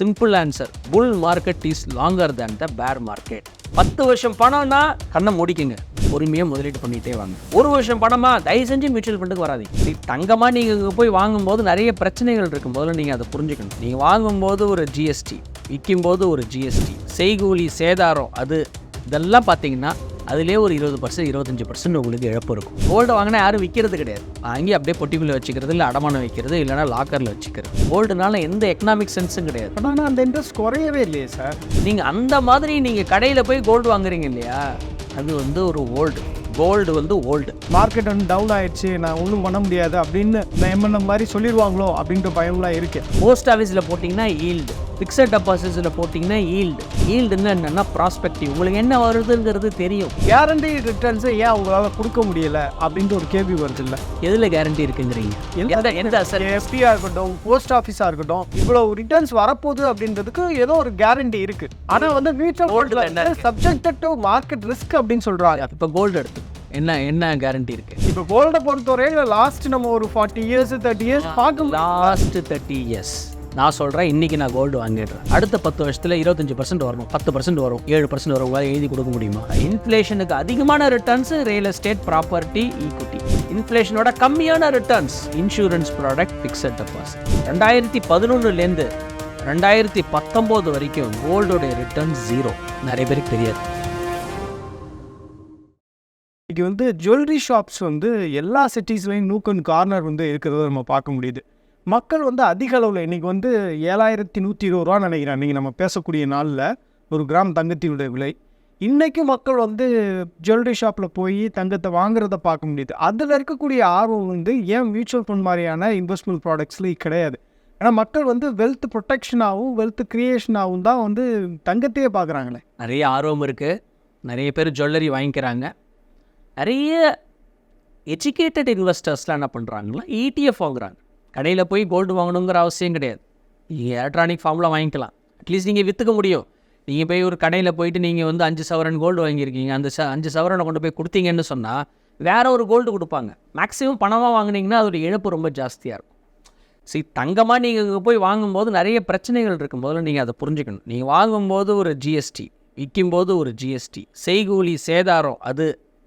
Simple answer bull market is longer than the bear market பத்து வருஷம் பணம்னா கண்ணை மூடிக்குங்க. பொறுமையாக முதலீடு பண்ணிகிட்டே வாங்க. ஒரு வருஷம் பணமா தயவு செஞ்சு மியூச்சுவல் ஃபண்டுக்கு வராதீங்க. சரி, தங்கமா நீங்கள் போய் வாங்கும்போது நிறைய பிரச்சனைகள் இருக்கும். போதில் நீங்கள் அதை புரிஞ்சுக்கணும். நீங்கள் வாங்கும்போது ஒரு ஜிஎஸ்டி விற்கும்போது ஒரு ஜிஎஸ்டி செய்கூலி சேதாரம் அது இதெல்லாம் பார்த்தீங்கன்னா அதிலே ஒரு இருபது பர்சன்ட் இருபத்தஞ்சி பர்சன்ட் உங்களுக்கு இழப்பு இருக்கும். கோல்டு வாங்கினா யாரும் விற்கிறது கிடையாது. வாங்கி அப்படியே பொட்டிக்குள்ளே வச்சுக்கிறது இல்லை அடமானம் வைக்கிறது இல்லைனா லாக்கரில் வச்சுக்கிறது. கோல்டுனால எந்த எக்கனாமிக் சென்ஸும் கிடையாது. ஆனால் அந்த இன்ட்ரெஸ்ட் குறையவே இல்லையே சார் நீங்கள் அந்த மாதிரி நீங்கள் கடையில் போய் கோல்டு வாங்குறீங்க இல்லையா? அது வந்து ஒரு ஓல்டு கோல்டு வந்து ஓல்டு மார்க்கெட் வந்து டவுன் ஆயிடுச்சு நான் ஒன்றும் பண்ண முடியாது அப்படின்னு நான் எம்என்எம் மாதிரி சொல்லிடுவாங்களோ அப்படின்ற பயம்லாம் இருக்கு. போஸ்ட் ஆஃபீஸில் போட்டிங்கன்னா ஈல்டு ஃபிக்ஸட் டெபாசிட்ஸில் போட்டிங்கன்னா ஈல்டு ஈல்டுன்னு என்னென்னா ப்ராஸ்பெக்டிவ் உங்களுக்கு என்ன வருதுங்கிறது தெரியும். கேரண்டி ரிட்டர்ன்ஸை ஏன் அவங்களால கொடுக்க முடியல அப்படின்ற ஒரு கேள்வி வருது இல்லை? எதில் கேரண்டி இருக்குங்கிறீங்க? எந்த எஃப்டியாக இருக்கட்டும் போஸ்ட் ஆஃபீஸாக இருக்கட்டும் இவ்வளோ ரிட்டர்ன்ஸ் வரப்போகுது அப்படின்றதுக்கு ஏதோ ஒரு கேரண்டி இருக்கு. ஆனால் வந்து மியூச்சுவல் ஃபண்ட்ல? சப்ஜெக்டட் டு மார்க்கெட் ரிஸ்க் அப்படின்னு சொல்கிறாங்க இப்போ கோல்டு எடுத்து. என்ன என்ன கேரண்டி இருக்கு? இப்போ கோல்டை பொறுத்தவரையில் லாஸ்ட் நம்ம ஒரு ஃபார்ட்டி இயர்ஸ் தேர்ட்டி இயர்ஸ் பார்க்க லாஸ்ட் தேர்ட்டி இயர்ஸ் நான் சொல்கிறேன் இன்றைக்கி நான் கோல்டு வாங்கிடுறேன். அடுத்த பத்து வருஷத்தில் இருபத்தஞ்சி பர்சன்ட் வரும் பத்து பர்சன்ட் வரும் ஏழு பர்சன்ட் வரும். உங்களால் எழுதி கொடுக்க முடியுமா? இன்ஃப்ளேஷனுக்கு அதிகமான returns real estate property equity இன்ஃப்ளேஷனோட கம்மியான returns insurance product fixed deposit ரெண்டாயிரத்தி பதினொன்றுலேருந்து ரெண்டாயிரத்தி பத்தொம்போது வரைக்கும் கோல்டோடைய ரிட்டர்ன் ஜீரோ நிறைய பேருக்கு தெரியாது. இன்றைக்கி வந்து ஜுவல்லரி ஷாப்ஸ் வந்து எல்லா சிட்டிஸ்லையும் நூக்கன் கார்னர் வந்து இருக்கிறத நம்ம பார்க்க முடியுது. மக்கள் வந்து அதிக அளவில் இன்றைக்கி வந்து ஏழாயிரத்தி நூற்றி இருபது ரூபா நினைக்கிறேன். இன்றைக்கி நம்ம பேசக்கூடிய நாளில் ஒரு கிராம் தங்கத்தினுடைய விலை. இன்றைக்கும் மக்கள் வந்து ஜுவல்லரி ஷாப்பில் போய் தங்கத்தை வாங்குறத பார்க்க முடியுது. அதில் இருக்கக்கூடிய ஆர்வம் வந்து ஏன் மியூச்சுவல் ஃபண்ட் மாதிரியான இன்வெஸ்ட்மெண்ட் ப்ராடக்ட்ஸ்லேயும் கிடையாது. ஏன்னா மக்கள் வந்து வெல்த் ப்ரொடெக்ஷனாகவும் வெல்த் க்ரியேஷனாகவும் தான் வந்து தங்கத்தையே பார்க்குறாங்களே. நிறைய ஆர்வம் இருக்குது நிறைய பேர் ஜுவல்லரி வாங்கிக்கிறாங்க. நிறைய எஜுகேட்டட் இன்வெஸ்டர்ஸ்லாம் என்ன பண்ணுறாங்கன்னா இடிஎஃப் வாங்குறாங்க. கடையில் போய் கோல்டு வாங்கணுங்கிற அவசியம் கிடையாது. நீங்கள் எலக்ட்ரானிக் ஃபார்மில் வாங்கிக்கலாம். அட்லீஸ்ட் நீங்கள் விற்றுக்க முடியும். நீங்கள் போய் ஒரு கடையில் போயிட்டு நீங்கள் வந்து அஞ்சு சவரன் கோல்டு வாங்கியிருக்கீங்க. அந்த ச அஞ்சு சவரனை கொண்டு போய் கொடுத்தீங்கன்னு சொன்னால் வேறு ஒரு கோல்டு கொடுப்பாங்க. மேக்ஸிமம் பணமாக வாங்கினீங்கன்னா அதோடய இழப்பு ரொம்ப ஜாஸ்தியாக இருக்கும். சரி தங்கமாக நீங்கள் இங்கே போய் வாங்கும்போது நிறைய பிரச்சனைகள் இருக்கும். போதில் நீங்கள் அதை புரிஞ்சுக்கணும். நீங்கள் வாங்கும்போது ஒரு ஜிஎஸ்டி விற்கும்போது ஒரு ஜிஎஸ்டி செய்கூலி சேதாரம் அது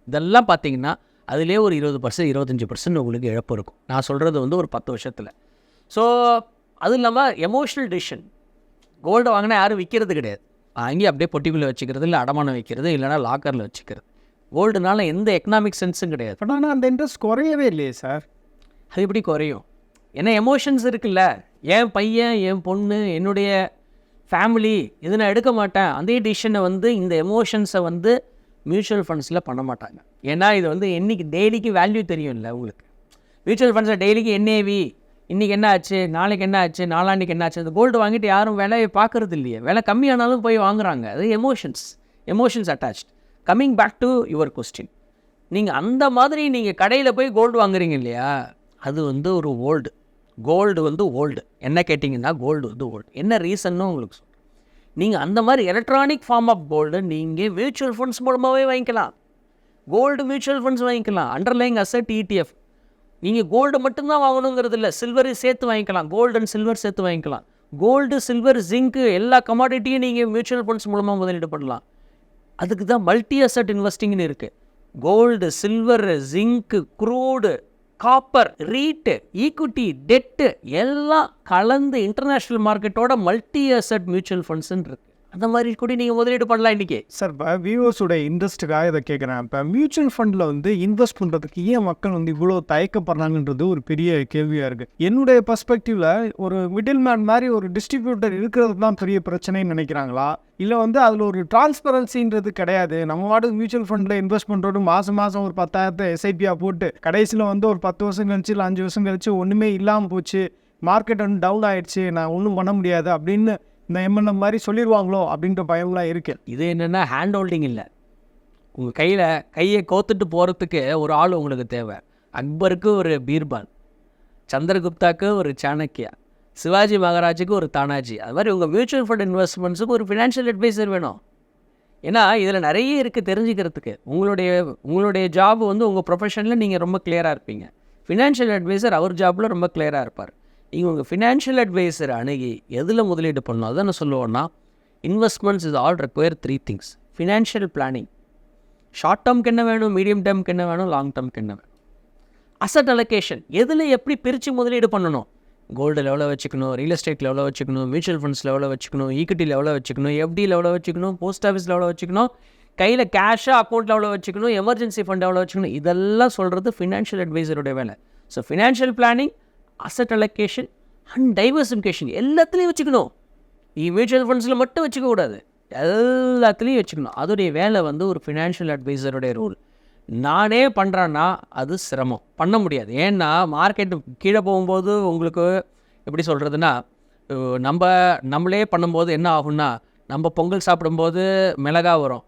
இதெல்லாம் பார்த்தீங்கன்னா அதிலே ஒரு இருபது பர்சன்ட் இருபத்தஞ்சி பர்சன்ட் உங்களுக்கு இழப்பு இருக்கும். நான் சொல்கிறது வந்து ஒரு பத்து வருஷத்தில். ஸோ அதுவும் இல்லாமல் எமோஷ்னல் டிசிஷன் கோல்டு வாங்கினா யாரும் விற்கிறது கிடையாது. வாங்கி அப்படியே பொட்டிக்குள்ளே வச்சுக்கிறது இல்லை அடமானம் வைக்கிறது இல்லைனா லாக்கரில் வச்சுக்கிறது. கோல்டுனால எந்த எக்கனாமிக் சென்ஸும் கிடையாது. பட் ஆனால் அந்த இன்ட்ரெஸ்ட் குறையவே இல்லையே சார் அது எப்படி குறையும்? ஏன்னா எமோஷன்ஸ் இருக்குல்ல. என் பையன் என் பொண்ணு என்னுடைய ஃபேமிலி இதை நான் எடுக்க மாட்டேன். அதே டிசிஷனை வந்து இந்த எமோஷன்ஸை வந்து மியூச்சுவல் ஃபண்ட்ஸில் பண்ண மாட்டாங்க. ஏன்னா இது வந்து என்னைக்கு டெய்லிக்கு வேல்யூ தெரியும் இல்லை உங்களுக்கு மியூச்சுவல் ஃபண்ட்ஸில் டெய்லிக்கு என்ஏவி இன்றைக்கி என்ன ஆச்சு நாளைக்கு என்ன ஆச்சு நாளான்னைக்கு என்ன ஆச்சு அந்த கோல்டு வாங்கிட்டு யாரும் விலையை பார்க்குறது இல்லையே. விலை கம்மியானாலும் போய் வாங்குறாங்க. அது emotions emotions attached coming back to your question நீங்கள் அந்த மாதிரி நீங்கள் கடையில் போய் கோல்டு வாங்குறீங்க இல்லையா? அது வந்து ஒரு ஓல்டு கோல்டு வந்து ஓல்டு என்ன கேட்டிங்கன்னா கோல்டு வந்து ஓல்டு என்ன ரீசன்னு உங்களுக்கு நீங்கள் அந்த மாதிரி எலக்ட்ரானிக் ஃபார்ம் ஆஃப் கோல்டு நீங்கள் மியூச்சுவல் ஃபண்ட்ஸ் மூலமாகவே வாங்கிக்கலாம். கோல்டு மியூச்சுவல் ஃபண்ட்ஸ் வாங்கிக்கலாம். அண்டர்லைங் அசட் இடிஎஃப் நீங்கள் கோல்டு மட்டும்தான் வாங்கணுங்கிறது இல்லை சில்வரையும் சேர்த்து வாங்கிக்கலாம். கோல்டு அண்ட் சில்வர் சேர்த்து வாங்கிக்கலாம். கோல்டு சில்வர் ஜிங்க்கு எல்லா கமாடிட்டியும் நீங்கள் மியூச்சுவல் ஃபண்ட்ஸ் மூலமாக முதலீடு பண்ணலாம். அதுக்கு தான் மல்டி அசட் இன்வெஸ்டிங்னு இருக்குது gold silver zinc crude copper REIT equity debt எல்லாம் கலந்து இன்டர்நேஷ்னல் மார்க்கெட்டோட மல்டி அசட் மியூச்சுவல் ஃபண்ட்ஸ்ன்னு இருக்கு. அந்த மாதிரி கூட நீங்கள் முதலீடு பண்ணலாம் இன்றைக்கி சார் இப்போ வியூவர்ஸோட இன்ட்ரெஸ்ட்டுக்காக இதை கேட்குறேன் இப்போ மியூச்சுவல் ஃபண்டில் வந்து இன்வெஸ்ட் பண்ணுறதுக்கு ஏன் மக்கள் வந்து இவ்வளோ தயக்கப்படுறாங்கன்றது ஒரு பெரிய கேள்வியாக இருக்குது என்னுடைய பர்ஸ்பெக்டிவில் ஒரு மிடில் மேன் மாதிரி ஒரு டிஸ்ட்ரிபியூட்டர் இருக்கிறது தான் பெரிய பிரச்சனைன்னு நினைக்கிறாங்களா? இல்லை வந்து அதில் ஒரு டிரான்ஸ்பரன்சின்றது கிடையாது. நம்ம வாட்டுக்கு மியூச்சுவல் ஃபண்டில் இன்வெஸ்ட் பண்ணுறோம் மாதம் மாதம் ஒரு பத்தாயிரத்தை எஸ்ஐபியாக போட்டு கடைசியில் வந்து ஒரு பத்து வருஷம் கழிச்சு இல்லை அஞ்சு வருஷம் கழிச்சு ஒன்றுமே இல்லாமல் போச்சு. மார்க்கெட் வந்து டவுன் ஆகிடுச்சு நான் ஒன்றும் பண்ண முடியாது அப்படின்னு இந்த எம்எல்ஏ மாதிரி சொல்லிடுவாங்களோ அப்படின்ற பயம்லாம் இருக்குது இது என்னென்னா ஹேண்ட் ஹோல்டிங் இல்லை. உங்கள் கையில் கையை கோத்துட்டு போகிறதுக்கு ஒரு ஆள் உங்களுக்கு தேவை. அக்பருக்கு ஒரு பீர்பால் சந்திரகுப்தாக்கு ஒரு சாணக்கியா சிவாஜி மகாராஜுக்கு ஒரு தானாஜி. அது மாதிரி உங்கள் மியூச்சுவல் ஃபண்ட் இன்வெஸ்ட்மெண்ட்ஸுக்கு ஒரு ஃபினான்ஷியல் அட்வைசர் வேணும். ஏன்னா இதில் நிறைய இருக்குது தெரிஞ்சுக்கிறதுக்கு. உங்களுடைய உங்களுடைய ஜாப் வந்து உங்கள் ப்ரொஃபஷனில் நீங்கள் ரொம்ப கிளியராக இருப்பீங்க. ஃபினான்ஷியல் அட்வைசர் அவர் ஜாப்பில் ரொம்ப கிளியராக இருப்பார். நீங்கள் உங்கள் ஃபினான்ஷியல் அட்வைசர் அணுகி எதில் முதலீடு பண்ணணும்? அதை நான் சொல்லுவோன்னா investments is all require three things financial planning short டேர்ம்க்கு என்ன வேணும்? மீடியம் டேர்ம்க்கு என்ன வேணும்? லாங் டேர்ம்க்கு என்ன வேணும்? அசட் அலோகேஷன் எதில் எப்படி பிரித்து முதலீடு பண்ணணும்? கோல்டு எவ்வளோ வச்சுக்கணும்? ரியல் எஸ்டேட்டில் எவ்வளோ வச்சுக்கணும்? மியூச்சுவல் ஃபண்ட்ஸ் எவ்வளோ வச்சுக்கணும்? ஈக்விட்டியில் எவ்வளோ வச்சுக்கணும்? எஃப்டியில் எவ்வளோ வச்சுக்கணும்? போஸ்ட் ஆஃபீஸில் எவ்வளோ வச்சுக்கணும்? கையில் கேஷாக அக்கௌண்ட்டில் எவ்வளோ வச்சுக்கணும்? எமர்ஜென்சி ஃபண்ட் எவ்வளோ வச்சுக்கணும்? இதெல்லாம் சொல்கிறது ஃபினான்ஷியல் அட்வைசருடைய வேலை. So financial planning asset allocation and diversification எல்லாத்துலேயும் வச்சுக்கணும். நீ மியூச்சுவல் ஃபண்ட்ஸில் மட்டும் வச்சுக்க கூடாது. எல்லாத்துலேயும் வச்சுக்கணும். அதோடைய வேலை வந்து ஒரு ஃபினான்ஷியல் அட்வைசருடைய ரூல் நானே பண்ணுறேன்னா அது சிரமம். பண்ண முடியாது. ஏன்னா மார்க்கெட் கீழே போகும்போது உங்களுக்கு எப்படி சொல்கிறதுனா நம்ம நம்மளே பண்ணும்போது என்ன ஆகும்னா நம்ம பொங்கல் சாப்பிடும்போது மிளகா வரும்.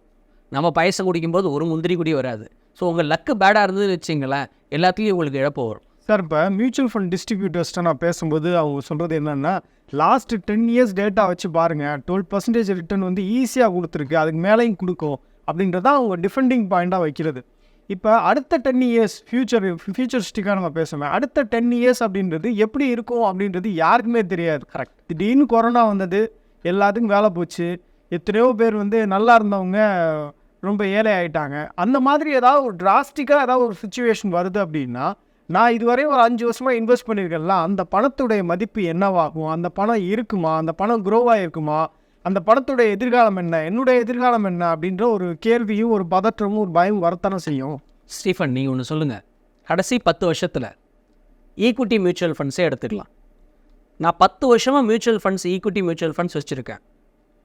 நம்ம பாயசம் குடிக்கும்போது ஒரு முந்திரி குடி வராது. ஸோ உங்கள் லக்கு பேடாக இருந்ததுன்னு வச்சிங்களேன் எல்லாத்துலேயும் உங்களுக்கு இழப்பு வரும். சார் இப்போ மியூச்சுவல் ஃபண்ட் டிஸ்ட்ரிபியூட்டர்ஸ்ட்ட நான் பேசும்போது அவங்க சொல்கிறது என்னென்னா லாஸ்ட் டென் இயர்ஸ் டேட்டா வச்சு பாருங்கள் டுவெல் பர்சன்டேஜ் ரிட்டர்ன் வந்து ஈஸியாக கொடுத்துருக்கு அதுக்கு மேலேயும் கொடுக்கும் அப்படின்றத அவங்க டிஃபெண்டிங் பாயிண்ட்டாக வைக்கிறது. இப்போ அடுத்த டென் இயர்ஸ் ஃபியூச்சர் ஃபியூச்சரிஸ்டிக்காக நம்ம பேசுவேன் அடுத்த டென் இயர்ஸ் அப்படின்றது எப்படி இருக்கும் அப்படின்றது யாருக்குமே தெரியாது. கரெக்ட் திடீர்னு கொரோனா வந்தது எல்லாத்துக்கும் வேலை போச்சு எத்தனையோ பேர் வந்து நல்லா இருந்தவங்க ரொம்ப ஏழை ஆயிட்டாங்க. அந்த மாதிரி ஏதாவது ஒரு டிராஸ்டிக்காக ஏதாவது ஒரு சுச்சுவேஷன் வருது அப்படின்னா நான் இதுவரை ஒரு அஞ்சு வருஷமாக இன்வெஸ்ட் பண்ணியிருக்கேன்ல அந்த பணத்துடைய மதிப்பு என்னவாகும்? அந்த பணம் இருக்குமா? அந்த பணம் க்ரோவாக இருக்குமா அந்த பணத்துடைய எதிர்காலம் என்ன? என்னுடைய எதிர்காலம் என்ன? அப்படின்ற ஒரு கேள்வியும் ஒரு பதற்றமும் ஒரு பயம் வரத்தானே செய்யும். ஸ்டீஃபன் நீங்கள் ஒன்று சொல்லுங்கள் கடைசி பத்து வருஷத்தில் ஈக்குவிட்டி மியூச்சுவல் ஃபண்ட்ஸே எடுத்துக்கலாம். நான் பத்து வருஷமாக mutual funds equity mutual funds வச்சுருக்கேன்.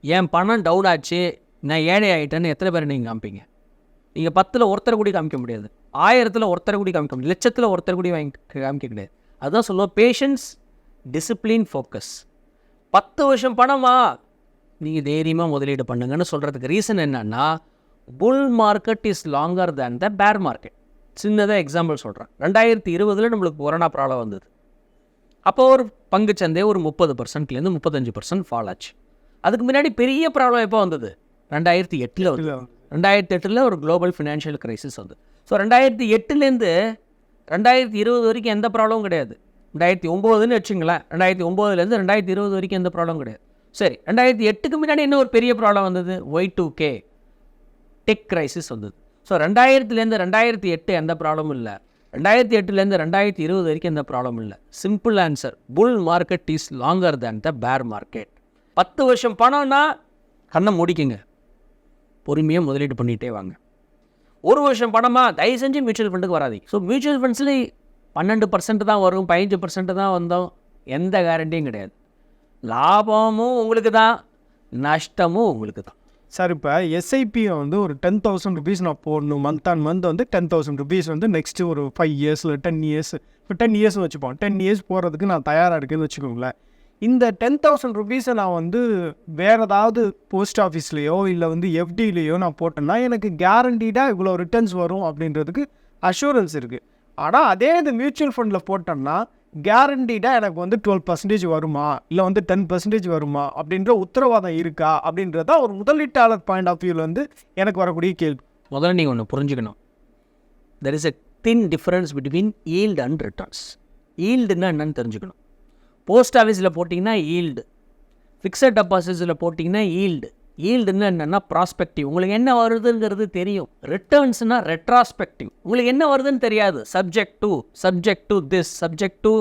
என் பணம் டவுன் ஆச்சு. நான் ஏழை ஆகிட்டேன்னு எத்தனை பேர் நீங்கள் காமிப்பீங்க? நீங்கள் பத்தில் ஒருத்தர் கூட காமிக்க முடியாது. ஆயிரத்தில் ஒருத்தர் கூட காமிக்க முடியாது. லட்சத்தில் ஒருத்தர் கூட வாங்கி காமிக்க கிடையாது. அதுதான் சொல்லுவோம் பேஷன்ஸ் டிசிப்ளின் ஃபோக்கஸ் பத்து வருஷம் பணமா நீங்கள் தைரியமாக முதலீடு பண்ணுங்கன்னு சொல்கிறதுக்கு ரீசன் என்னன்னா bull market is longer than the bear market சின்னதாக எக்ஸாம்பிள் சொல்கிறேன் ரெண்டாயிரத்தி இருபதில் நம்மளுக்கு கொரோனா ப்ராப்ளம் வந்தது. அப்போ ஒரு பங்குச்சந்தை ஒரு முப்பது பர்சன்ட்லேருந்து முப்பத்தஞ்சு பர்சன்ட் ஃபால் ஆச்சு. அதுக்கு முன்னாடி பெரிய ப்ராப்ளம் எப்போ வந்தது? ரெண்டாயிரத்தி எட்டில் வந்து. ரெண்டாயிரத்தி எட்டில் ஒரு குளோபல் ஃபினான்ஷியல் கிரைசிஸ் வந்து. ஸோ ரெண்டாயிரத்தி எட்டுலேருந்து ரெண்டாயிரத்தி இருபது வரைக்கும் எந்த ப்ராப்ளமும் கிடையாது. ரெண்டாயிரத்தி ஒம்போதுன்னு வச்சுங்களேன். ரெண்டாயிரத்தி ஒம்போதுலேருந்து ரெண்டாயிரத்தி இருபது வரைக்கும் எந்த ப்ராப்ளம் கிடையாது. சரி ரெண்டாயிரத்தி எட்டுக்கு முன்னாடி என்ன ஒரு பெரிய ப்ராப்ளம் வந்தது? Y two K tech crisis வந்தது. ஸோ ரெண்டாயிரத்துலேருந்து ரெண்டாயிரத்தி எட்டு எந்த ப்ராப்ளமும் இல்லை. ரெண்டாயிரத்தி எட்டுலேருந்து ரெண்டாயிரத்தி இருபது வரைக்கும் எந்த ப்ராப்ளமும் இல்லை. Simple answer bull market is longer than the bear market பத்து வருஷம் பணம்னா கண்ணை முடிக்குங்க. பொறுமையாக முதலீடு பண்ணிகிட்டே வாங்க. ஒரு வருஷம் பணமாக தயவு செஞ்சு மியூச்சுவல் ஃபண்டுக்கு வராதீங்க. ஸோ மியூச்சுவல் ஃபண்ட்ஸில் பன்னெண்டு பர்சன்ட் தான் வரும் பதினஞ்சு பர்சன்ட் தான் வந்தோம். எந்த கேரண்டியும் கிடையாது. லாபமும் உங்களுக்கு தான் நஷ்டமும் உங்களுக்கு தான். சார் இப்போ எஸ்ஐபியை வந்து ஒரு டென் தௌசண்ட் ருபீஸ் நான் போடணும். மந்த் ஆன் மந்த் வந்து டென் தௌசண்ட் ருபீஸ் வந்து நெக்ஸ்ட்டு ஒரு ஃபைவ் இயர்ஸில் டென் இயர்ஸ் இப்போ டென் இயர்ஸ் வச்சுப்போம். டென் இயர்ஸ் போகிறதுக்கு நான் தயாராக இருக்குதுன்னு வச்சுக்கோங்களேன். இந்த டென் தௌசண்ட் ருபீஸை நான் வந்து வேறு ஏதாவது போஸ்ட் ஆஃபீஸ்லேயோ இல்லை வந்து எஃப்டிலேயோ நான் போட்டேன்னா எனக்கு கேரண்டீடாக இவ்வளோ ரிட்டர்ன்ஸ் வரும் அப்படின்றதுக்கு அஷூரன்ஸ் இருக்குது ஆனால் அதே இது மியூச்சுவல் ஃபண்டில் போட்டோம்னா கேரண்டீடாக எனக்கு வந்து டுவெல் பர்சன்டேஜ் வருமா? இல்லை வந்து டென் பர்சன்டேஜ் வருமா? அப்படின்ற உத்தரவாதம் இருக்கா? அப்படின்றத ஒரு முதலீட்டாளர் பாயிண்ட் ஆஃப் வியூவில் வந்து எனக்கு வரக்கூடிய கேள்வி. முதல்ல நீங்கள் ஒன்று புரிஞ்சுக்கணும். There is a thin difference between yield and returns ஈல்டுன்னா என்னன்னு தெரிஞ்சுக்கணும். போஸ்ட் ஆஃபீஸில் போட்டிங்கன்னா ஈல்டு ஃபிக்ஸட் டெபாசிட்ஸில் போட்டிங்கன்னா ஈல்டு ஈல்டுன்னு என்னென்னா ப்ராஸ்பெக்டிவ் உங்களுக்கு என்ன வருதுங்கிறது தெரியும். ரிட்டர்ன்ஸ்னால் ரெட்ராஸ்பெக்டிவ் உங்களுக்கு என்ன வருதுன்னு தெரியாது. Subject to subject to this subject to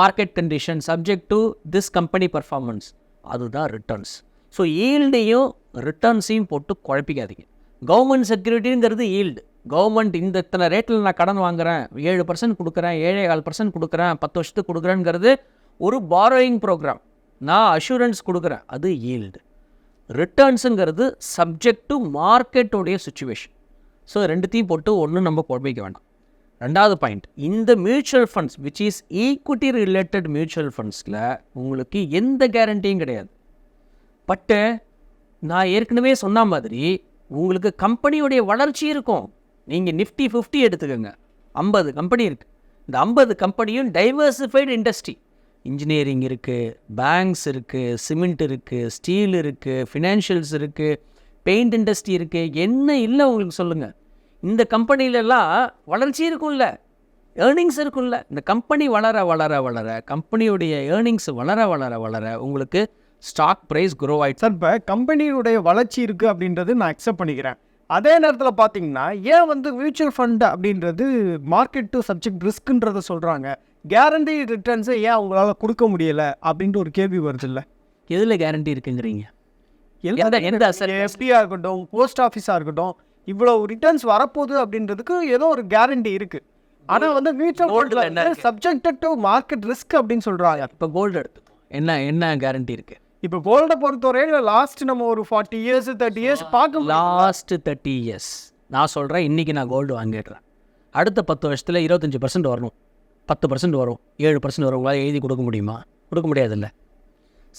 market condition subject to this company performance அதுதான் ரிட்டர்ன்ஸ் ஸோ ஈல்டையும் ரிட்டர்ன்ஸையும் போட்டு குழப்பிக்காதீங்க. கவர்மெண்ட் செக்யூரிட்டிங்கிறது ஈல்டு கவர்மெண்ட் இந்த இத்தனை ரேட்டில் நான் கடன் வாங்குறேன். ஏழு பர்சன்ட் கொடுக்குறேன் ஏழே கால் பர்சன்ட் கொடுக்குறேன் பத்து வருஷத்துக்கு கொடுக்குறேங்கிறது ஒரு பாரோயிங் ப்ரோக்ராம் நான் அஷூரன்ஸ் கொடுக்குறேன். அது ஈல்டு ரிட்டர்ன்ஸுங்கிறது சப்ஜெக்ட் டு மார்க்கெட்டோடைய சுச்சுவேஷன் ஸோ ரெண்டுத்தையும் போட்டு ஒன்றும் நம்ம குழம்பிக்க வேண்டாம். ரெண்டாவது பாயிண்ட் இந்த mutual funds which is equity related mutual ஃபண்ட்ஸில் உங்களுக்கு எந்த கேரண்டியும் கிடையாது. பட்டு நான் ஏற்கனவே சொன்ன மாதிரி உங்களுக்கு கம்பெனியுடைய வளர்ச்சி இருக்கும். நீங்கள் நிஃப்டி ஃபிஃப்டி எடுத்துக்கோங்க. ஐம்பது கம்பெனி இருக்குது இந்த ஐம்பது கம்பெனியும் டைவர்சிஃபைடு இண்டஸ்ட்ரி இன்ஜினியரிங் இருக்குது பேங்க்ஸ் இருக்குது சிமெண்ட் இருக்குது ஸ்டீல் இருக்குது ஃபினான்ஷியல்ஸ் இருக்குது பெயிண்ட் இண்டஸ்ட்ரி இருக்குது என்ன இல்லை உங்களுக்கு சொல்லுங்கள் இந்த கம்பெனிலலாம் வளர்ச்சி இருக்கும்ல ஏர்னிங்ஸ் இருக்கும்ல இந்த கம்பெனி வளர வளர வளர கம்பெனியுடைய ஏர்னிங்ஸ் வளர வளர வளர உங்களுக்கு ஸ்டாக் ப்ரைஸ் க்ரோ ஆயிடுச்சு. சார் இப்போ கம்பெனியுடைய வளர்ச்சி இருக்குது அப்படின்றது நான் அக்செப்ட் பண்ணிக்கிறேன். அதே நேரத்தில் பார்த்தீங்கன்னா ஏன் வந்து மியூச்சுவல் ஃபண்ட் அப்படின்றது மார்க்கெட் டு சப்ஜெக்ட் ரிஸ்க்குன்றத சொல்கிறாங்க கேரண்டி ரிட்டர்ன்ஸை ஏன் அவங்களால கொடுக்க முடியல அப்படின்ற ஒரு கேள்வி வருது இல்லை எதில் கேரண்டி இருக்குங்கிறீங்க? எஃப்டியாக இருக்கட்டும் போஸ்ட் ஆஃபீஸாக இருக்கட்டும் இவ்வளோ ரிட்டர்ன்ஸ் வரப்போகுது அப்படின்றதுக்கு ஏதோ ஒரு கேரண்டி இருக்குது ஆனால் வந்து மியூச்சுவல் என்ன ஃபண்டில் இருக்கு? சப்ஜெக்டட் டு மார்க்கெட் ரிஸ்க் அப்படின்னு சொல்கிறாங்க இப்போ கோல்டு எடுத்துக்கோ என்ன என்ன கேரண்டி இருக்கு? இப்போ கோல்டை பொறுத்தவரையில் லாஸ்ட் நம்ம ஒரு ஃபார்ட்டி இயர்ஸ் தேர்ட்டி இயர்ஸ் பார்க்க. லாஸ்ட் தேர்ட்டி இயர்ஸ் நான் சொல்கிறேன் இன்றைக்கி நான் கோல்டு வாங்கிடுறேன். அடுத்த பத்து வருஷத்தில் இருபத்தஞ்சி பர்சன்ட் வரணும். பத்து பர்சன்ட் வரும் ஏழு பர்சன்ட் வரும். உங்களால் எழுதி கொடுக்க முடியுமா? கொடுக்க முடியாதுல்ல.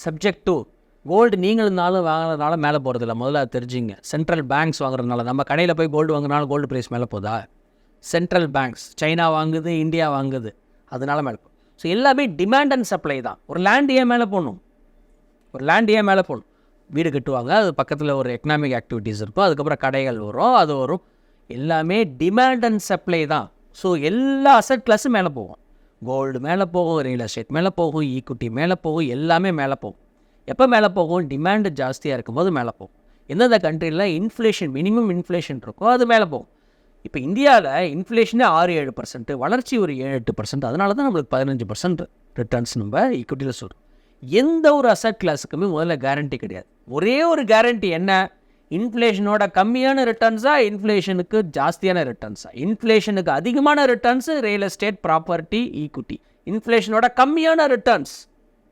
சப்ஜெக்ட் டூ கோல்டு நீங்கள் இருந்தாலும் வாங்குறதுனால மேலே போகிறதில்ல முதல்ல அது தெரிஞ்சுங்க. சென்ட்ரல் பேங்க்ஸ் வாங்குறதுனால. நம்ம கடையில் போய் கோல்டு வாங்குறதுனால கோல்டு ப்ரைஸ் மேலே போதா? சென்ட்ரல் பேங்க்ஸ் சைனா வாங்குது இந்தியா வாங்குது. அதனால மேலே போகும் ஸோ எல்லாமே டிமாண்ட் அண்ட் சப்ளை தான். ஒரு லேண்ட் ஏன் மேலே போகணும் ஒரு லேண்ட் ஏன் மேலே போகணும் வீடு கட்டுவாங்க அது பக்கத்தில் ஒரு எக்கனாமிக் ஆக்டிவிட்டீஸ் இருக்கும் அதுக்கப்புறம் கடைகள் வரும் அது வரும். எல்லாமே டிமாண்ட் அண்ட் சப்ளை தான். ஸோ எல்லா அசட் கிளாஸும் மேலே போகும். கோல்டு மேலே போகும் ரியல் எஸ்டேட் மேலே போகும் ஈக்குட்டி மேலே போகும் எல்லாமே மேலே போகும். எப்போ மேலே போகும்? டிமாண்டு ஜாஸ்தியாக இருக்கும்போது மேலே போகும். எந்தெந்த கண்ட்ரியில் இன்ஃப்ளேஷன் மினிமம் இன்ஃப்ளேஷன் இருக்கோ அது மேலே போகும். இப்போ இந்தியாவில் இன்ஃப்ளேஷனே ஆறு ஏழு பர்சன்ட்டு வளர்ச்சி ஒரு ஏழு எட்டு பர்சன்ட் அதனால தான் நம்மளுக்கு பதினஞ்சு பர்சன்ட் ரிட்டர்ன்ஸ் நம்ம ஈக்குவிட்டியில் சொல்கிறோம் எந்த ஒரு அசட் கிளாஸுக்குமே முதல்ல கேரண்டி கிடையாது. ஒரே ஒரு கேரண்டி என்ன? இன்ஃப்ளேஷனோட கம்மியான ரிட்டர்ன்ஸா இன்ஃப்ளேஷனுக்கு ஜாஸ்தியான ரிட்டர்ன்ஸா இன்ஃப்ளேஷனுக்கு அதிகமான returns real estate property equity இன்ஃப்ளேஷனோட கம்மியான returns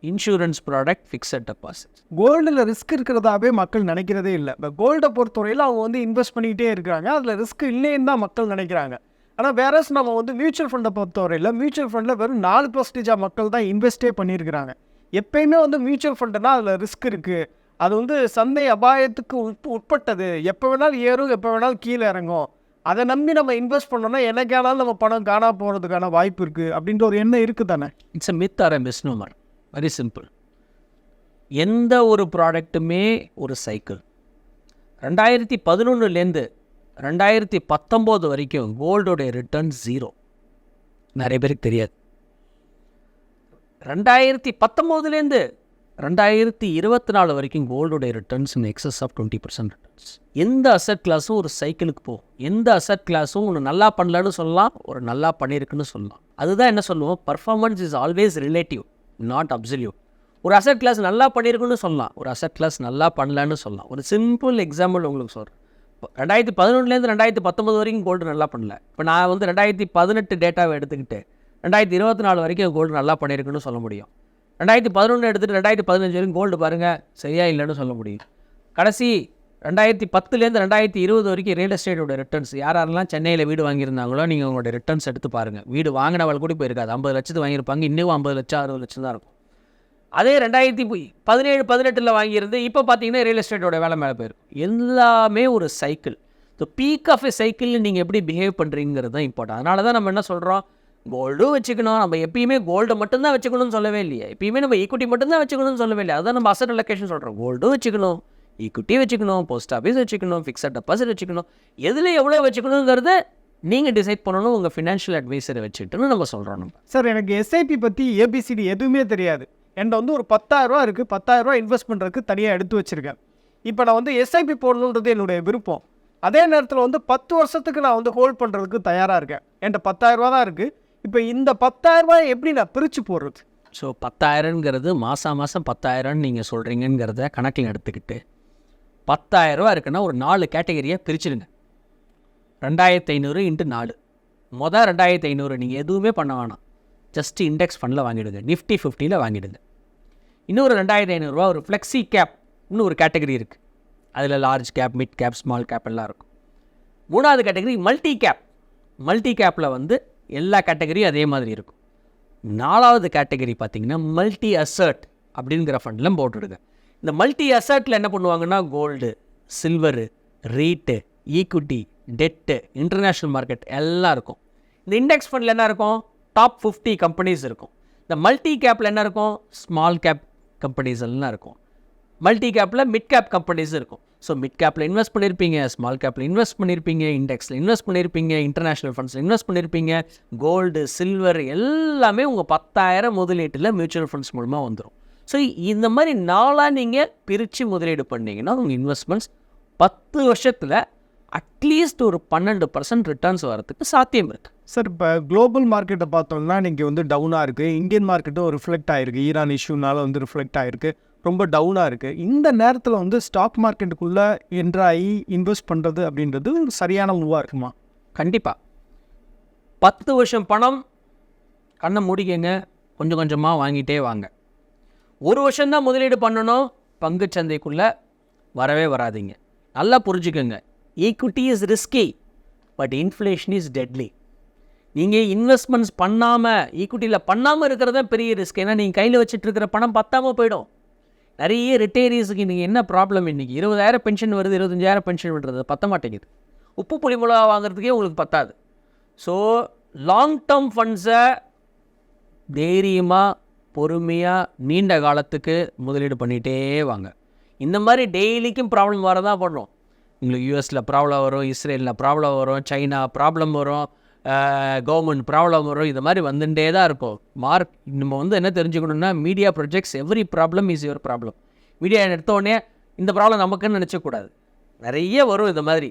insurance product fixed deposit கோல்டில் ரிஸ்க் இருக்கிறதாவே மக்கள் நினைக்கிறதே இல்லை. இப்போ கோல்டை பொறுத்தவரையில் அவங்க வந்து இன்வெஸ்ட் பண்ணிக்கிட்டே இருக்கிறாங்க. அதில் ரிஸ்க் இல்லைன்னு தான் மக்கள் நினைக்கிறாங்க. ஆனால் வேறஸ் நம்ம வந்து மியூச்சுவல் ஃபண்டை பொறுத்தவரையில் மியூச்சுவல் ஃபண்டில் வெறும் நாலு பர்சன்டேஜாக மக்கள் தான் இன்வெஸ்ட்டே பண்ணியிருக்கிறாங்க. எப்பயுமே வந்து மியூச்சுவல் ஃபண்டுனா அதில் ரிஸ்க் இருக்குது அது வந்து சந்தை அபாயத்துக்கு உட் உட்பட்டது. எப்போ வேணாலும் ஏறும் எப்போ வேணாலும் கீழே இறங்கும். அதை நம்பி நம்ம இன்வெஸ்ட் பண்ணோம்னா என்னைக்கானாலும் நம்ம பணம் காணா போகிறதுக்கான வாய்ப்பு இருக்குது அப்படின்ற ஒரு எண்ணம் இருக்குது தானே it's a myth or a misnomer very simple எந்த ஒரு ப்ராடக்ட்டுமே ஒரு சைக்கிள் ரெண்டாயிரத்தி பதினொன்றுலேருந்து ரெண்டாயிரத்தி பத்தொம்போது வரைக்கும் கோல்டோடைய ரிட்டர்ன் ஜீரோ நிறைய பேருக்கு தெரியாது. ரெண்டாயிரத்தி பத்தொம்போதுலேருந்து ரெண்டாயிரத்தி இருபத்தி நாலு வரைக்கும் கோல்டுடைய returns in excess of twenty percent returns எந்த அசட் கிளாஸும் ஒரு சைக்கிளுக்கு போகும். எந்த அசட் கிளாஸும் ஒன்று நல்லா பண்ணலன்னு சொல்லலாம் ஒரு நல்லா பண்ணியிருக்குன்னு சொல்லலாம். அதுதான் என்ன சொல்லுவோம்? Performance is always relative not absolute ஒரு அசட் கிளாஸ் நல்லா பண்ணியிருக்குன்னு சொல்லலாம் ஒரு அசட் கிளாஸ் நல்லா பண்ணலான்னு சொல்லலாம். ஒரு சிம்பிள் எக்ஸாம்பிள் உங்களுக்கு சொல்கிறேன் ரெண்டாயிரத்தி பதினொன்றுலேருந்து ரெண்டாயிரத்தி பத்தொம்பது வரைக்கும் கோல்டு நல்லா பண்ணல. இப்போ நான் வந்து ரெண்டாயிரத்தி பதினெட்டு டேட்டாவை எடுத்துக்கிட்டு ரெண்டாயிரத்தி இருபத்தி நாலு வரைக்கும் கோல்டு நல்லா பண்ணியிருக்குன்னு சொல்ல முடியும். ரெண்டாயிரத்தி பதினொன்று எடுத்துகிட்டு ரெண்டாயிரத்தி பதினஞ்சு வரைக்கும் கோல்டு பாருங்கள் சரியா இல்லைன்னு சொல்ல முடியும். கடைசி ரெண்டாயிரத்தி பத்துலேருந்து ரெண்டாயிரத்தி இருபது வரைக்கும் ரியல் எஸ்டேட்டோட ரிட்டர்ன்ஸ் யார் யாரெல்லாம் சென்னையில் வீடு வாங்கியிருந்தாங்களோ நீங்கள் உங்களோட ரிட்டர்ன்ஸ் எடுத்து பாருங்கள் வீடு வாங்கினவள் கூட போயிருக்காது ஐம்பது லட்சத்து வாங்கியிருப்பாங்க. இன்னும் ஐம்பது லட்சம் அறுபது லட்சம் தான் இருக்கும். அதே ரெண்டாயிரத்தி பதினேழு பதினெட்டில் வாங்கியிருந்து இப்போ பார்த்தீங்கன்னா ரியல் எஸ்டேட்டோட வேலை மேலே போயிருக்கும் எல்லாமே ஒரு cycle so peak of a cycle நீங்கள் எப்படி பிஹேவ் பண்ணுறீங்கிறது தான் இம்பார்ட்டன்ட் அதனால தான் நம்ம என்ன சொல்கிறோம் கோல்டும் வச்சுக்கணும். நம்ம எப்பயுமே கோல்டை மட்டும்தான் வச்சுக்கணும்னு சொல்லவே இல்லையா. எப்பயுமே நம்ம ஈக்குட்டி மட்டும்தான் வச்சுக்கணும்னு சொல்லவே இல்லையா. அதான் நம்ம அசட் லொக்கேஷன் சொல்கிறோம் கோல்டும் வச்சுக்கணும். ஈக்குட்டி வச்சுக்கணும். போஸ்ட் ஆஃபீஸ் வச்சுக்கணும். ஃபிக்ஸட் டெபாசிட் வச்சுக்கணும். எதில் எவ்வளோ வச்சுக்கணுங்கிறத நீங்கள் டிசைட் பண்ணணும். உங்கள் ஃபினான்ஷியல் அட்வைசரை வச்சுட்டுன்னு நம்ம சொல்கிறோம் நம்ம. சார் எனக்கு எஸ்ஐபி பற்றி ஏபிசிடி எதுவுமே தெரியாது. என்கிட்ட வந்து ஒரு பத்தாயிரரூவா இருக்குது பத்தாயிரரூவா இன்வெஸ்ட் பண்ணுறதுக்கு தனியாக எடுத்து வச்சுருக்கேன். இப்போ நான் வந்து எஸ்ஐபி போடணுன்றது என்னுடைய விருப்பம். அதே நேரத்தில் வந்து பத்து வருஷத்துக்கு நான் வந்து ஹோல்ட் பண்ணுறதுக்கு தயாராக இருக்கேன். என்கிட்ட பத்தாயிரரூவா தான் இருக்குது இப்போ இந்த 10000 ரூபாய் எப்படி நான் பிரித்து போடுறது? ஸோ பத்தாயிரங்கிறது மாதம் மாதம் பத்தாயிரம்னு நீங்கள் சொல்கிறீங்கிறத கணக்கில் எடுத்துக்கிட்டு பத்தாயிரரூவா இருக்குன்னா ஒரு நாலு கேட்டகரியாக பிரிச்சிடுங்க ரெண்டாயிரத்தி ஐநூறு இன்ட்டு நாலு. மொதல் ரெண்டாயிரத்தி ஐநூறு நீங்கள் எதுவுமே பண்ண வேணாம். ஜஸ்ட் இண்டெக்ஸ் ஃபண்டில் வாங்கிடுங்க. நிஃப்டி ஃபிஃப்டியில் வாங்கிடுங்க. இன்னொரு ரெண்டாயிரத்தி ஐநூறுரூவா ஒரு ஃப்ளெக்ஸி கேப் இன்னும் ஒரு கேட்டகரி இருக்குது அதில் large cap mid cap small cap எல்லாம் இருக்கும். மூணாவது கேட்டகரி மல்டி கேப் மல்டி கேப்பில் வந்து எல்லா கேட்டகரியும் அதே மாதிரி இருக்கும். நாலாவது கேட்டகரி பார்த்திங்கன்னா மல்டி அசர்ட் அப்படிங்கிற ஃபண்டில் போட்டுடுங்க. இந்த மல்டி அசர்ட்டில் என்ன பண்ணுவாங்கன்னா gold silver REIT equity debt international market எல்லாம் இருக்கும். இந்த இண்டெக்ஸ் ஃபண்டில் என்ன இருக்கும்? டாப் ஃபிஃப்டி கம்பெனிஸ் இருக்கும். இந்த மல்டி கேப்பில் என்ன இருக்கும்? ஸ்மால் கேப் கம்பெனிஸ் எல்லாம் இருக்கும். மல்டி கேப்பில் மிட் கேப் கம்பெனிஸ் இருக்கும். ஸோ மிட் கேப்பில் இன்வெஸ்ட் பண்ணியிருப்பீங்க ஸ்மால் கேப்பில் இன்வெஸ்ட் பண்ணியிருப்பீங்க இண்டெக்ஸில் இன்வெஸ்ட் பண்ணியிருப்பீங்க இன்டர்நேஷ்னல் ஃபண்ட்ஸில் இன்வெஸ்ட் பண்ணியிருப்பீங்க கோல்டு சில்வர் எல்லாமே உங்கள் பத்தாயிரம் முதலீட்டில் மியூச்சுவல் ஃபண்ட்ஸ் மூலமாக வந்துடும் ஸோ இந்த மாதிரி நாளாக நீங்கள் பிரித்து முதலீடு பண்ணிங்கன்னா உங்கள் இன்வெஸ்ட்மெண்ட்ஸ் பத்து வருஷத்தில் அட்லீஸ்ட் ஒரு பன்னெண்டு பர்சன்ட் ரிட்டர்ன்ஸ் வரதுக்கு சாத்தியம் இருக்குது சார் இப்போ குளோபல் மார்க்கெட்டை பார்த்தோம்னா நீங்கள் வந்து டவுனாக இருக்குது இந்தியன் மார்க்கெட்டும் ரிஃப்ளெக்ட் ஆகிருக்கு ஈரான் இஷ்யூனால வந்து ரிஃப்ளெக்ட் ஆகிருக்கு ரொம்ப டவுனாக இருக்குது இந்த நேரத்தில் வந்து ஸ்டாக் மார்க்கெட்டுக்குள்ளே என்ட்ராகி இன்வெஸ்ட் பண்ணுறது அப்படின்றது ஒரு சரியான மூவாக இருக்குமா? கண்டிப்பாக பத்து வருஷம் பணம் கண்ணை மூடிக்கங்க. கொஞ்சம் கொஞ்சமாக வாங்கிட்டே வாங்க. ஒரு வருஷம்தான் முதலீடு பண்ணணும். பங்குச் சந்தைக்குள்ளே வரவே வராதீங்க. நல்லா புரிஞ்சுக்கோங்க. Equity is risky but inflation is deadly நீங்கள் இன்வெஸ்ட்மெண்ட்ஸ் பண்ணாமல் ஈக்குவிட்டியில் பண்ணாமல் இருக்கிறது தான் பெரிய ரிஸ்க் ஏன்னா நீங்கள் கையில் வச்சுட்டு இருக்கிற பணம் பத்தாமல் போயிடும். நிறைய ரிட்டையரிஸுக்கு இன்றைக்கி என்ன ப்ராப்ளம் இன்றைக்கி இருபதாயிரம் பென்ஷன் வருது இருபத்தஞ்சாயிரம் பென்ஷன் விடுறது. பத்த மாட்டேங்குது. உப்பு புளி மிளகா வாங்குறதுக்கே உங்களுக்கு பத்தாது. ஸோ லாங் டேர்ம் ஃபண்ட்ஸை தைரியமாக பொறுமையாக நீண்ட காலத்துக்கு முதலீடு பண்ணிகிட்டே வாங்க. இந்த மாதிரி டெய்லிக்கும் ப்ராப்ளம் வரதான் பண்ணுறோம் உங்களுக்கு யூஎஸில் ப்ராப்ளம் வரும் இஸ்ரேலில் ப்ராப்ளம் வரும் சைனா ப்ராப்ளம் வரும். கவர்மெண்ட் ப்ராப்ளம் வரும் இது மாதிரி வந்துட்டே தான் இருக்கும். மார்க் நம்ம வந்து என்ன தெரிஞ்சுக்கணும்னா media projects every problem is your problem media எடுத்த உடனே இந்த ப்ராப்ளம் நமக்குன்னு நினச்சக்கூடாது. நிறைய வரும் இந்த மாதிரி.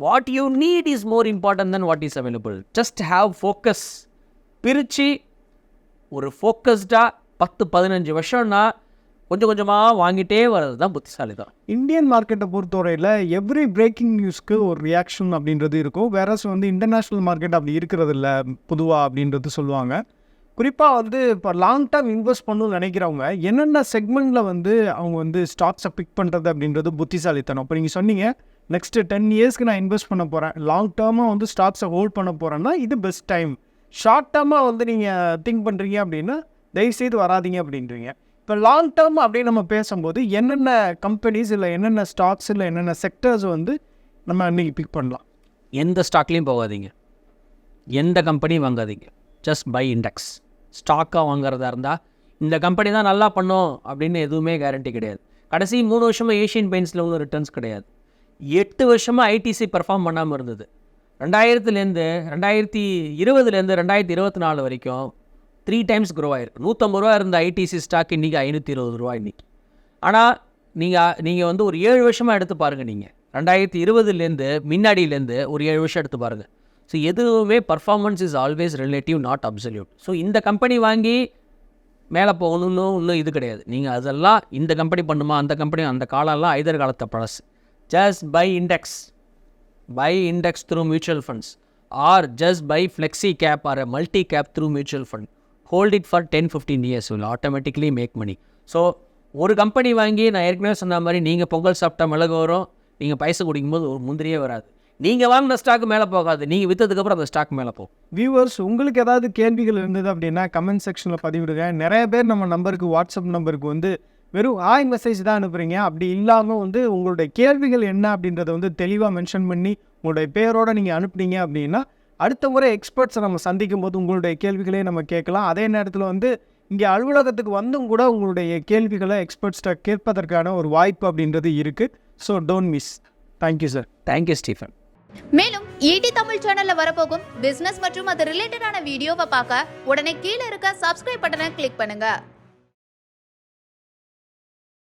What you need is more important then what is available just have focus பிரித்து ஒரு ஃபோக்கஸ்டாக பத்து பதினஞ்சு வருஷம்னா கொஞ்சம் கொஞ்சமாக வாங்கிட்டே வர்றது தான் புத்திசாலி தான் இந்தியன் மார்க்கெட்டை பொறுத்தவரையில் எவ்ரி பிரேக்கிங் நியூஸ்க்கு ஒரு ரியாக்ஷன் அப்படின்றது இருக்கும். வேற வந்து இன்டர்நேஷ்னல் மார்க்கெட் அப்படி இருக்கிறது இல்லை பொதுவாக அப்படின்றது சொல்லுவாங்க. குறிப்பாக வந்து இப்போ லாங் டேர்ம் இன்வெஸ்ட் பண்ணணும்னு நினைக்கிறவங்க என்னென்ன செக்மெண்ட்டில் வந்து அவங்க வந்து ஸ்டாக்ஸை பிக் பண்ணுறது அப்படின்றது புத்திசாலித்தனம். இப்போ நீங்கள் சொன்னீங்க நெக்ஸ்ட்டு டென் இயர்ஸ்க்கு நான் இன்வெஸ்ட் பண்ண போகிறேன் லாங் டேர்மாக வந்து ஸ்டாக்ஸை ஹோல்ட் பண்ண போகிறேன்னா இது பெஸ்ட் டைம் ஷார்ட் டேர்மாக வந்து நீங்கள் திங்க் பண்ணுறீங்க அப்படின்னா தயவுசெய்து வராதீங்க அப்படின்றீங்க. இப்போ லாங் டேர்ம் அப்படின்னு நம்ம பேசும்போது என்னென்ன கம்பெனிஸ் இல்லை என்னென்ன ஸ்டாக்ஸ் இல்லை என்னென்ன செக்டர்ஸ் வந்து நம்ம இன்றைக்கி பிக் பண்ணலாம். எந்த ஸ்டாக்லேயும் போகாதீங்க. எந்த கம்பெனியும் வாங்காதீங்க. ஜஸ்ட் பை இண்டெக்ஸ் ஸ்டாக்காக வாங்குறதா இருந்தால் இந்த கம்பெனி தான் நல்லா பண்ணோம் அப்படின்னு எதுவுமே கேரண்டி கிடையாது. கடைசி மூணு வருஷமாக ஏஷியன் பெயிண்ட்ஸில் ஒன்றும் ரிட்டர்ன்ஸ் கிடையாது. எட்டு வருஷமாக ஐடிசி பெர்ஃபார்ம் பண்ணாமல் இருந்தது. ரெண்டாயிரத்துலேருந்து ரெண்டாயிரத்தி இருபதுலேருந்து ரெண்டாயிரத்தி இருபத்தி நாலு வரைக்கும் த்ரீ டைம்ஸ் க்ரோ ஆயிருக்கு நூற்றம்பது ரூபா இருந்த ஐடிசி ஸ்டாக் இன்றைக்கி ஐநூற்றி இருபது ரூபா இன்றைக்கி ஆனால் நீங்கள் நீங்கள் வந்து ஒரு ஏழு வருஷமாக எடுத்து பாருங்கள் நீங்கள் ரெண்டாயிரத்தி இருபதுலேருந்து முன்னாடியிலேருந்து ஒரு ஏழு வருஷம் எடுத்து பாருங்கள் ஸோ எதுவுமே performance is always relative not absolute so இந்த கம்பெனி வாங்கி மேலே போகணும்னு இன்னும் இது கிடையாது. நீங்கள் அதெல்லாம் இந்த கம்பெனி பண்ணுமா அந்த கம்பெனி அந்த காலம்லாம் ஐதர் காலத்தை பழசு. Just buy index buy index through mutual funds or just buy flexi cap or multi cap through mutual fund hold it for ten fifteen years will automatically make money so ஒரு company வாங்கி நான் ஏற்கனவே சொன்ன மாதிரி நீங்கள் பொங்கல் சாப்பிட்டா மிளகு வரும் நீங்கள் பைசா குடிக்கும்போது ஒரு முந்திரியே வராது. நீங்கள் வாங்கின ஸ்டாக் மேலே போகாது. நீங்கள் விற்றதுக்கப்புறம் அந்த ஸ்டாக் மேலே போகும். வியூவர்ஸ் உங்களுக்கு ஏதாவது கேள்விகள் இருந்தது அப்படின்னா கமெண்ட் செக்ஷனில் பதிவிடுங்க. நிறைய பேர் நம்ம நம்பருக்கு வாட்ஸ்அப் நம்பருக்கு வந்து வெறும் ஹாய் மெசேஜ் தான் அனுப்புகிறீங்க அப்படி இல்லாமல் வந்து உங்களுடைய கேள்விகள் என்ன அப்படின்றத வந்து தெளிவாக மென்ஷன் பண்ணி உங்களுடைய பேரோட நீங்கள் அனுப்புனீங்க அப்படின்னா அடுத்த முறை எக்ஸ்பர்ட்ஸை நம்ம சந்திக்கும் போது உங்களுடைய கேள்விகளே நம்ம கேட்கலாம். அதே நேரத்தில் வந்து இங்கே அலுவலகத்துக்கு வந்தும் கூட உங்களுடைய கேள்விகளை எக்ஸ்பர்ட்ஸ்கிட்ட கேட்பதற்கான ஒரு வாய்ப்பு அப்படின்றது இருக்குது so don't miss thank you sir thank you Stephen மேலும் ஈடி தமிழ் சேனல்ல வரப்போகும் பிசினஸ் மற்றும் அது ரிலேட்டடான வீடியோவை பார்க்க உடனே கீழே இருக்க சப்ஸ்கிரைப் பட்டனை கிளிக் பண்ணுங்க.